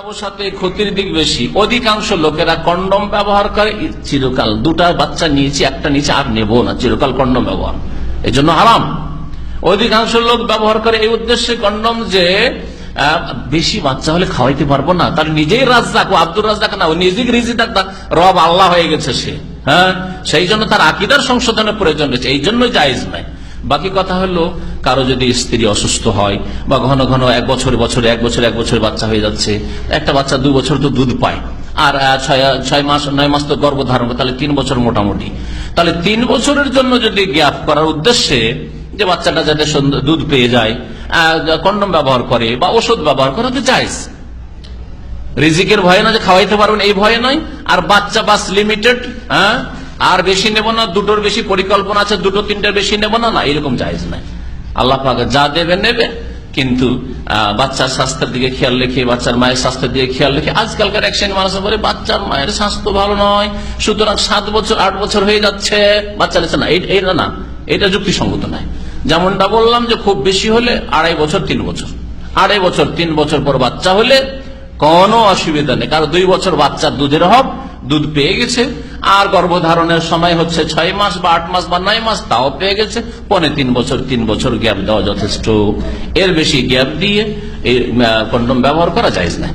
ব্যবসাতে ক্ষতির দিক বেশি। অধিকাংশ লোকেরা কন্ডম ব্যবহার করে। চিরকাল দুটা বাচ্চা নিয়েছি, একটা নিচে আর নেব না। চিরকাল কন্ডম ব্যবহার। এই জন্য হারাম। অধিকাংশ লোক ব্যবহার করে এই উদ্দেশ্যে কন্ডম যে বেশি বাচ্চা হলে খাওয়াইতে পারব না। তার নিজেই রাজ্জাক, ও আব্দুর রাজ্জাক না নিজেই রিজি রব আল্লাহ হয়ে গেছে সে। হ্যাঁ? সেই জন্য তার আকিদার সংশোধনের প্রয়োজন রয়েছে। এই জন্যই জায়েজ নাই বাকি কথা হলো কারও যদি স্ত্রী অসুস্থ হয় বা ঘন ঘন এক বছর, বছরে এক বছর এক বছর বাচ্চা হয়ে যাচ্ছে, একটা বাচ্চা দু বছর তো দুধ পায়। আর ছয় মাস, নয় মাস তো গর্ভধারণ, তাহলে তিন বছর মোটামুটি। তাহলে তিন বছরের জন্য যদি গ্যাপ করার উদ্দেশ্যে যে বাচ্চাটা যাতে দুধ পেয়ে যায় কন্ডম ব্যবহার করে বা ওষুধ ব্যবহার করে তো চাইস রিজিকের ভয় না যে খাওয়াইতে পারবেন, এই ভয় নয়। আর বাচ্চা বাস লিমিটেড হ্যাঁ? আর বেশি নেব না, দুটোর বেশি পরিকল্পনা আছে, দুটো তিনটার বেশি নেব না না, এরকম জায়েজ নাই আল্লাহ যা দেবে নেবে, কিন্তু বাচ্চার স্বাস্থ্যের দিকে খেয়াল রেখে, বাচ্চার মায়ের স্বাস্থ্যের দিকে খেয়াল রেখে আজকালকার এক শ্রেণি মানুষ বলে বাচ্চার মায়ের স্বাস্থ্য ভালো নয়। সুতরাং সাত বছর, আট বছর হয়ে যাচ্ছে, বাচ্চা না। এটা না, এটা যুক্তিসঙ্গত নয়। যেমনটা বললাম যে খুব বেশি হলে আড়াই বছর, তিন বছর। আড়াই বছর, তিন বছর পর বাচ্চা হলে কোনো অসুবিধা নেই। কারণ দুই বছর বাচ্চার দুধের হব দুধ পেয়ে গেছে। আর গর্ভধারণের সময় হচ্ছে ছয় মাস বা আট মাস বা নয় মাস, তাও পেয়ে গেছে। পনে তিন বছর তিন বছর গ্যাপ দেওয়া যথেষ্ট। এর বেশি গ্যাপ দিয়ে এই কন্ডম ব্যবহার করা যায় না।